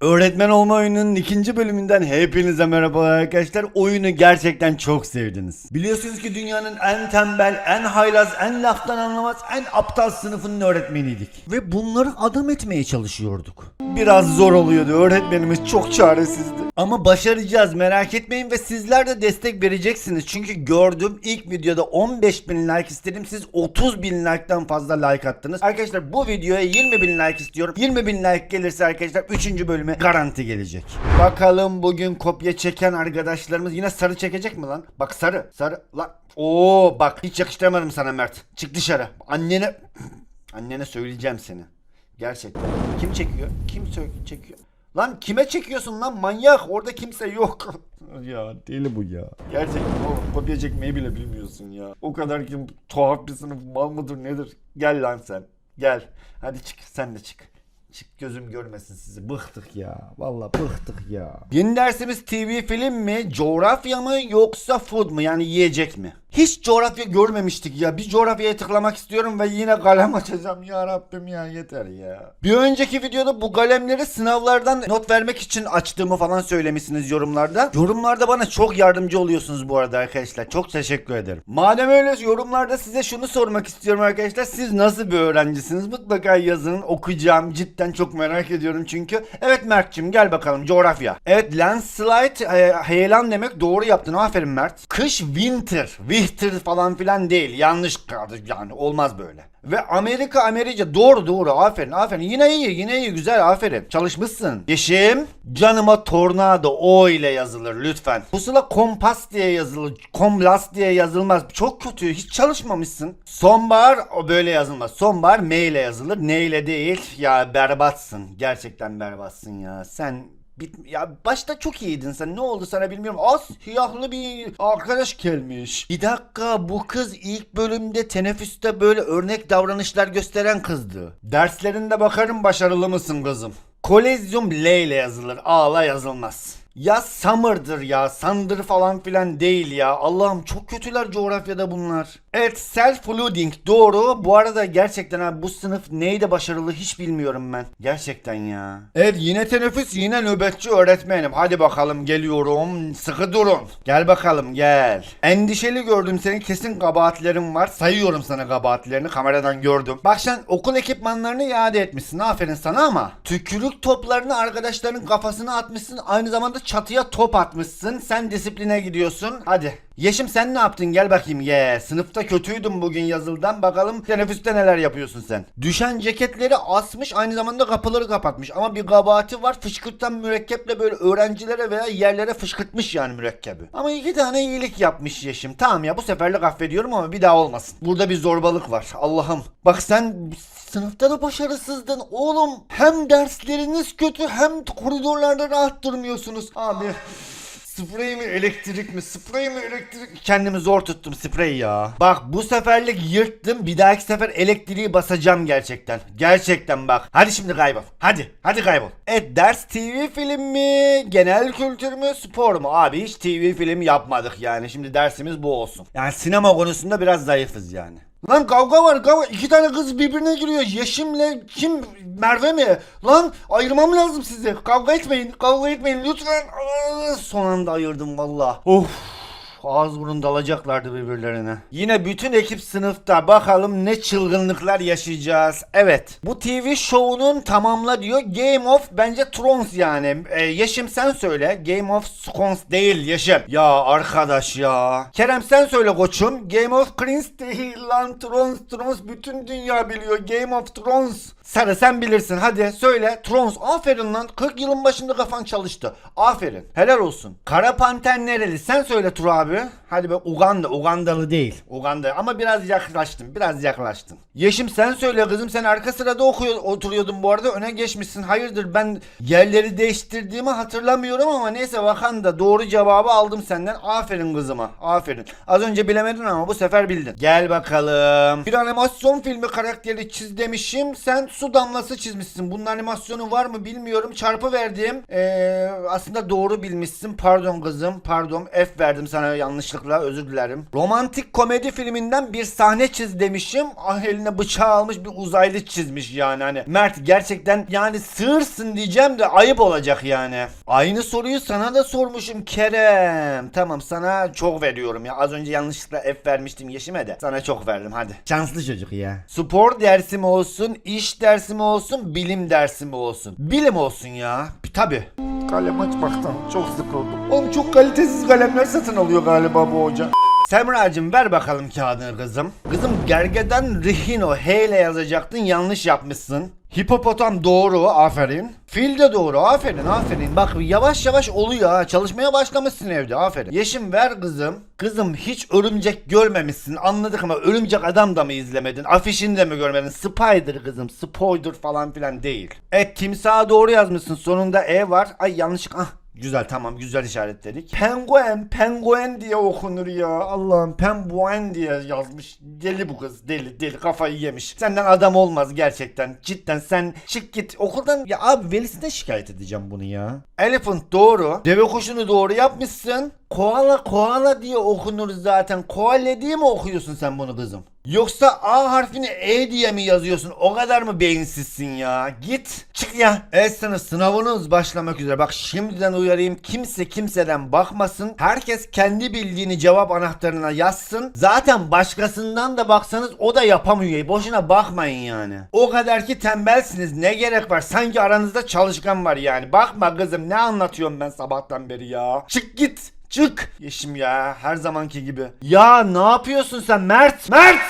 Öğretmen olma oyununun ikinci bölümünden hepinize merhabalar arkadaşlar. Oyunu gerçekten çok sevdiniz. Biliyorsunuz ki dünyanın en tembel, en haylaz, en laftan anlamaz, en aptal sınıfının öğretmeniydik. Ve bunları adam etmeye çalışıyorduk. Biraz zor oluyordu. Öğretmenimiz çok çaresizdi. Ama başaracağız merak etmeyin ve sizler de destek vereceksiniz. Çünkü gördüm ilk videoda 15 bin like istedim. Siz 30 bin like'tan fazla like attınız. Arkadaşlar bu videoya 20 bin like istiyorum. 20 bin like gelirse arkadaşlar 3. bölüme garanti gelecek. Bakalım bugün kopya çeken arkadaşlarımız yine sarı çekecek mi lan? Bak sarı sarı lan. Oo bak hiç yakıştıramadım sana Mert. Çık dışarı. Annene annene söyleyeceğim seni. Gerçekten. Kim çekiyor? Kim çekiyor? Lan kime çekiyorsun lan manyak? Orada kimse yok. ya deli bu ya. Gerçekten oğlum kopya çekmeyi bile bilmiyorsun ya. O kadar ki tuhaf bir sınıf mal mıdır nedir? Gel lan sen. Gel. Hadi çık sen de çık. Çık gözüm görmesin sizi. Bıktık ya. Vallahi bıktık ya. Yeni dersimiz TV film mi? Coğrafya mı? Yoksa food mu? Yani yiyecek mi? Hiç coğrafya görmemiştik ya. Bir coğrafyaya tıklamak istiyorum ve yine kalem açacağım ya Rabbim ya yeter ya. Bir önceki videoda bu kalemleri sınavlardan not vermek için açtığımı falan söylemişsiniz yorumlarda. Yorumlarda bana çok yardımcı oluyorsunuz bu arada arkadaşlar. Çok teşekkür ederim. Madem öyle yorumlarda size şunu sormak istiyorum arkadaşlar. Siz nasıl bir öğrencisiniz? Mutlaka yazın okuyacağım. Cidden çok merak ediyorum çünkü. Evet Mert'cim gel bakalım coğrafya. Evet landslide e, heyelan demek doğru yaptın. Aferin Mert. Kış winter. Winter falan filan değil. Yanlış kaldı yani olmaz böyle. Ve Amerika Amerika doğru doğru aferin aferin yine iyi yine iyi güzel aferin çalışmışsın. Yeşim canıma tornado o ile yazılır lütfen. Pusula kompas diye yazılır komlas diye yazılmaz çok kötü hiç çalışmamışsın. Sonbahar o böyle yazılmaz sonbahar M ile yazılır ne ile değil ya berbatsın gerçekten berbatsın ya sen Bit ya başta çok iyiydin sen. Ne oldu sana bilmiyorum. Az siyahlı bir arkadaş gelmiş. Bir dakika bu kız ilk bölümde teneffüste böyle örnek davranışlar gösteren kızdı. Derslerinde bakarım başarılı mısın kızım. Kolezyum L ile yazılır. A'la yazılmaz. Ya Summer'dır ya. Sandır falan filan değil ya. Allah'ım çok kötüler coğrafyada bunlar. Evet self-loading doğru. Bu arada gerçekten abi bu sınıf neyde başarılı hiç bilmiyorum ben. Gerçekten ya. Evet yine teneffüs yine nöbetçi öğretmenim. Hadi bakalım geliyorum. Sıkı durun. Gel bakalım gel. Endişeli gördüm senin kesin kabahatlerin var. Sayıyorum sana kabahatlerini kameradan gördüm. Bak sen okul ekipmanlarını iade etmişsin. Aferin sana ama. Tükürük toplarını arkadaşların kafasına atmışsın. Aynı zamanda çatıya top atmışsın. Sen disipline gidiyorsun. Hadi. Yeşim sen ne yaptın gel bakayım ye. Sınıfta kötüydüm bugün yazıldan. Bakalım teneffüste neler yapıyorsun sen. Düşen ceketleri asmış aynı zamanda kapıları kapatmış. Ama bir kabahati var fışkırtan mürekkeple böyle öğrencilere veya yerlere fışkırtmış yani mürekkebi. Ama iki tane iyilik yapmış Yeşim. Tamam ya bu seferlik affediyorum ama bir daha olmasın. Burada bir zorbalık var Allah'ım. Bak sen Sınıfta da başarısızdın oğlum. Hem dersleriniz kötü hem koridorlarda rahat durmuyorsunuz. Abi Sprey mi elektrik mi? Sprey mi elektrik? Kendimi zor tuttum sprey ya. Bak bu seferlik yırttım. Bir dahaki sefer elektriği basacağım gerçekten. Gerçekten bak. Hadi şimdi kaybol. Hadi. Hadi kaybol. Evet ders TV film mi? Genel kültür mü? Spor mu? Abi hiç TV film yapmadık yani. Şimdi dersimiz bu olsun. Yani sinema konusunda biraz zayıfız yani. Lan kavga var kavga. İki tane kız birbirine giriyor. Yeşim'le kim? Merve mi? Lan ayırmam lazım sizi. Kavga etmeyin. Kavga etmeyin lütfen. Aa, son anda ayırdım valla. Of. Ağız burun dalacaklardı birbirlerine. Yine bütün ekip sınıfta bakalım ne çılgınlıklar yaşayacağız. Evet. Bu TV şovunun tamamla diyor. Game of bence Thrones yani. Ee, Yeşim sen söyle. Game of Thrones değil Yeşim. Ya arkadaş ya. Kerem sen söyle koçum. Game of Thrones değil lan. Thrones Thrones bütün dünya biliyor. Game of Thrones. Sarı sen bilirsin hadi söyle. Thrones aferin lan. 40 yılın başında kafan çalıştı. Aferin. Helal olsun. Kara Panter nereli? Sen söyle Tur abi. Hadi be Uganda. Ugandalı değil. Uganda ama biraz yaklaştın. Biraz yaklaştın. Yeşim sen söyle kızım. Sen arka sırada okuyor, oturuyordun bu arada. Öne geçmişsin. Hayırdır ben yerleri değiştirdiğimi hatırlamıyorum ama neyse Vakanda doğru cevabı aldım senden. Aferin kızıma. Aferin. Az önce bilemedin ama bu sefer bildin. Gel bakalım. Bir animasyon filmi karakteri çiz demişim. Sen su damlası çizmişsin. Bunun animasyonu var mı bilmiyorum. Çarpı verdim. Ee, aslında doğru bilmişsin. Pardon kızım. Pardon. F verdim sana yanlışlıkla yanlışlıkla özür dilerim. Romantik komedi filminden bir sahne çiz demişim. Ah eline bıçağı almış bir uzaylı çizmiş yani hani. Mert gerçekten yani sığırsın diyeceğim de ayıp olacak yani. Aynı soruyu sana da sormuşum Kerem. Tamam sana çok veriyorum ya. Az önce yanlışlıkla F vermiştim Yeşim'e de. Sana çok verdim hadi. Şanslı çocuk ya. Spor dersi mi olsun, iş dersi mi olsun, bilim dersi mi olsun? Bilim olsun ya. Tabi. Kalem açmaktan çok sıkıldım. Oğlum çok kalitesiz kalemler satın alıyor galiba bu hoca. Semracığım ver bakalım kağıdını kızım. Kızım gergeden rihino H ile yazacaktın yanlış yapmışsın. Hipopotam doğru aferin. Fil de doğru aferin aferin. Bak yavaş yavaş oluyor ha. Çalışmaya başlamışsın evde aferin. Yeşim ver kızım. Kızım hiç örümcek görmemişsin anladık ama örümcek adam da mı izlemedin? Afişini de mi görmedin? Spider kızım. Spoiler falan filan değil. Evet timsaha doğru yazmışsın. Sonunda E var. Ay yanlışlık. Ah Güzel tamam güzel işaretledik. Penguen, penguen diye okunur ya. Allah'ım penguen diye yazmış. Deli bu kız deli deli kafayı yemiş. Senden adam olmaz gerçekten. Cidden sen çık git okuldan. Ya abi velisine şikayet edeceğim bunu ya. Elephant doğru. Deve kuşunu doğru yapmışsın. Koala koala diye okunur zaten. Koale diye mi okuyorsun sen bunu kızım? Yoksa A harfini E diye mi yazıyorsun? O kadar mı beyinsizsin ya? Git. Çık ya. Evet sınavınız başlamak üzere. Bak şimdiden uyarayım. Kimse kimseden bakmasın. Herkes kendi bildiğini cevap anahtarına yazsın. Zaten başkasından da baksanız o da yapamıyor. Boşuna bakmayın yani. O kadar ki tembelsiniz. Ne gerek var? Sanki aranızda çalışkan var yani. Bakma kızım ne anlatıyorum ben sabahtan beri ya. Çık git. Çık. Yeşim ya her zamanki gibi. Ya ne yapıyorsun sen Mert? Mert!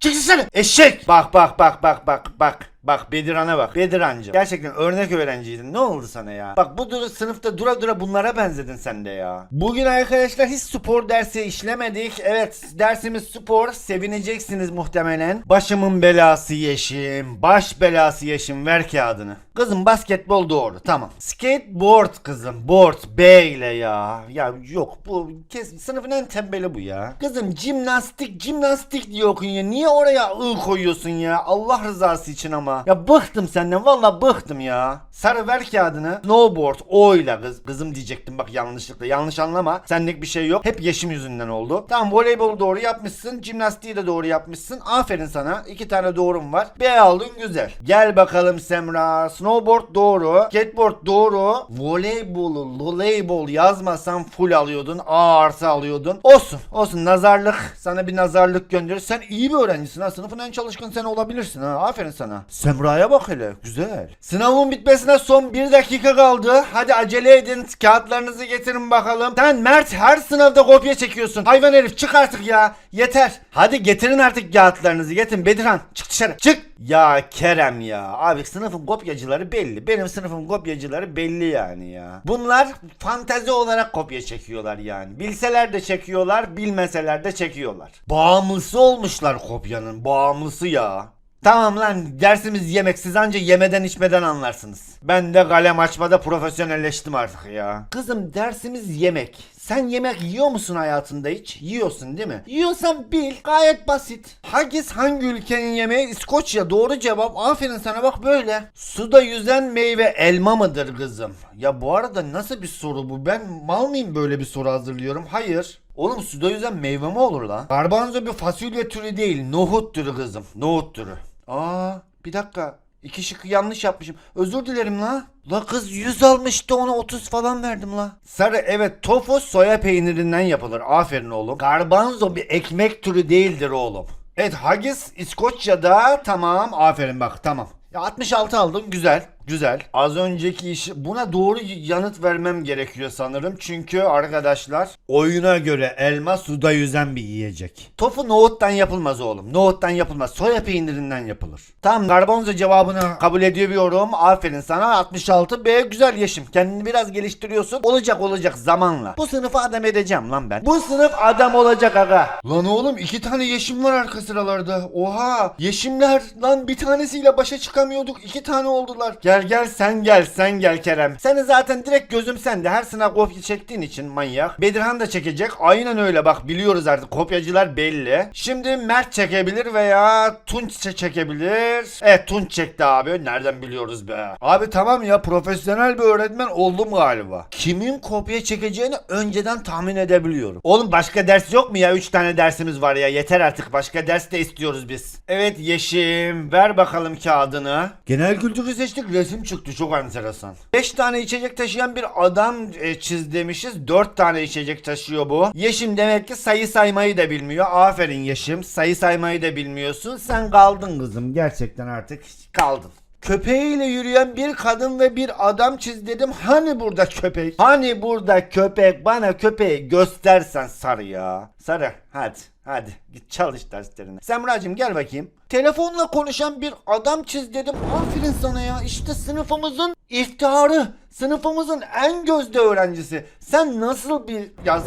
Çık dışarı. Eşek. Bak bak bak bak bak bak. Bak Bediran'a bak. Bedirancığım. Gerçekten örnek öğrenciydin. Ne oldu sana ya? Bak bu dur sınıfta dura dura bunlara benzedin sen de ya. Bugün arkadaşlar hiç spor dersi işlemedik. Evet dersimiz spor. Sevineceksiniz muhtemelen. Başımın belası yeşim. Baş belası yeşim. Ver kağıdını. Kızım basketbol doğru. Tamam. Skateboard kızım. Board. B ile ya. Ya yok bu kes, sınıfın en tembeli bu ya. Kızım jimnastik jimnastik diye okunuyor. Niye oraya ı koyuyorsun ya? Allah rızası için ama. Ya bıktım senden. Valla bıktım ya. Sarı ver kağıdını. Snowboard. O ile kız. Kızım diyecektim bak yanlışlıkla. Yanlış anlama. Senlik bir şey yok. Hep yeşim yüzünden oldu. Tamam voleybol doğru yapmışsın. Jimnastiği de doğru yapmışsın. Aferin sana. İki tane doğrum var. B aldın güzel. Gel bakalım Semra. Snowboard doğru. Skateboard doğru. Voleybolu voleybol yazmasan full alıyordun. A artı alıyordun. Olsun. Olsun. Nazarlık. Sana bir nazarlık gönderir. Sen iyi bir öğrencisin ha. Sınıfın en çalışkan sen olabilirsin ha. Aferin sana. Semra'ya bak hele. Güzel. Sınavın bitmesine son bir dakika kaldı. Hadi acele edin. Kağıtlarınızı getirin bakalım. Sen Mert her sınavda kopya çekiyorsun. Hayvan herif çık artık ya. Yeter. Hadi getirin artık kağıtlarınızı. Getirin Bedirhan. Çık dışarı. Çık. Ya Kerem ya. Abi sınıfın kopyacıları belli. Benim sınıfın kopyacıları belli yani ya. Bunlar fantezi olarak kopya çekiyorlar yani. Bilseler de çekiyorlar, bilmeseler de çekiyorlar. Bağımlısı olmuşlar kopyanın. Bağımlısı ya. Tamam lan dersimiz yemek siz anca yemeden içmeden anlarsınız. Ben de kalem açmada profesyonelleştim artık ya. Kızım dersimiz yemek. Sen yemek yiyor musun hayatında hiç? Yiyorsun değil mi? Yiyorsan bil gayet basit. Haggis hangi ülkenin yemeği? İskoçya doğru cevap. Aferin sana bak böyle. Suda yüzen meyve elma mıdır kızım? Ya bu arada nasıl bir soru bu? Ben mal mıyım böyle bir soru hazırlıyorum? Hayır. Oğlum suda yüzen meyve mi olur lan? Garbanzo bir fasulye türü değil. Nohut türü kızım. Nohut türü. Aa bir dakika. İki şıkkı yanlış yapmışım. Özür dilerim la. La kız 100 almıştı ona 30 falan verdim la. Sarı evet tofu soya peynirinden yapılır. Aferin oğlum. Garbanzo bir ekmek türü değildir oğlum. Evet haggis İskoçya'da tamam aferin bak tamam. Ya 66 aldın güzel. Güzel. Az önceki iş buna doğru yanıt vermem gerekiyor sanırım. Çünkü arkadaşlar oyuna göre elma suda yüzen bir yiyecek. Tofu nohuttan yapılmaz oğlum. Nohuttan yapılmaz. Soya peynirinden yapılır. Tamam Garbonzo cevabını kabul ediyorum. Aferin sana 66 B güzel yeşim. Kendini biraz geliştiriyorsun. Olacak olacak zamanla. Bu sınıfı adam edeceğim lan ben. Bu sınıf adam olacak aga. Lan oğlum iki tane yeşim var arka sıralarda. Oha. Yeşimler lan bir tanesiyle başa çıkamıyorduk. iki tane oldular. Gel Gel gel sen gel sen gel Kerem. Seni zaten direkt gözüm sende. Her sınav kopya çektiğin için manyak. Bedirhan da çekecek. Aynen öyle bak biliyoruz artık kopyacılar belli. Şimdi Mert çekebilir veya Tunç çe- çekebilir. Evet Tunç çekti abi. Nereden biliyoruz be? Abi tamam ya profesyonel bir öğretmen oldum galiba. Kimin kopya çekeceğini önceden tahmin edebiliyorum. Oğlum başka ders yok mu ya? 3 tane dersimiz var ya. Yeter artık. Başka ders de istiyoruz biz. Evet Yeşim. Ver bakalım kağıdını. Genel kültürü seçtik. Resim çıktı. Çok enteresan. 5 tane içecek taşıyan bir adam e, çiz demişiz. 4 tane içecek taşıyor bu. Yeşim demek ki sayı saymayı da bilmiyor. Aferin Yeşim. Sayı saymayı da bilmiyorsun. Sen kaldın kızım. Gerçekten artık kaldın. Köpeğiyle yürüyen bir kadın ve bir adam çiz dedim. Hani burada köpek? Hani burada köpek? Bana köpeği göstersen sarı ya. Sarı hadi hadi git çalış derslerine. Semracığım gel bakayım. Telefonla konuşan bir adam çiz dedim. Aferin sana ya. İşte sınıfımızın iftiharı. Sınıfımızın en gözde öğrencisi. Sen nasıl bir yaz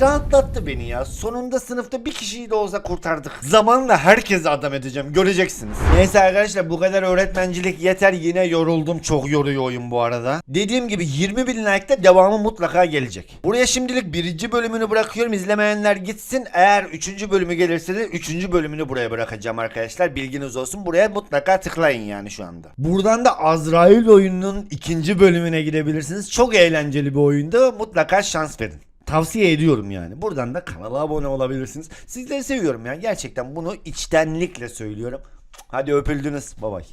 rahatlattı beni ya. Sonunda sınıfta bir kişiyi de olsa kurtardık. Zamanla herkese adam edeceğim. Göreceksiniz. Neyse arkadaşlar bu kadar öğretmencilik yeter. Yine yoruldum. Çok yoruyor oyun bu arada. Dediğim gibi 20 bin like'da devamı mutlaka gelecek. Buraya şimdilik birinci bölümünü bırakıyorum. İzlemeyenler gitsin. Eğer üçüncü bölümü gelirse de üçüncü bölümünü buraya bırakacağım arkadaşlar. Bilginiz olsun. Buraya mutlaka tıklayın yani şu anda. Buradan da Azrail oyununun ikinci bölümüne gidebilirsiniz. Çok eğlenceli bir oyunda. Mutlaka şans verin. Tavsiye ediyorum yani. Buradan da kanala abone olabilirsiniz. Sizleri seviyorum ya. Gerçekten bunu içtenlikle söylüyorum. Hadi öpüldünüz. Bay bay.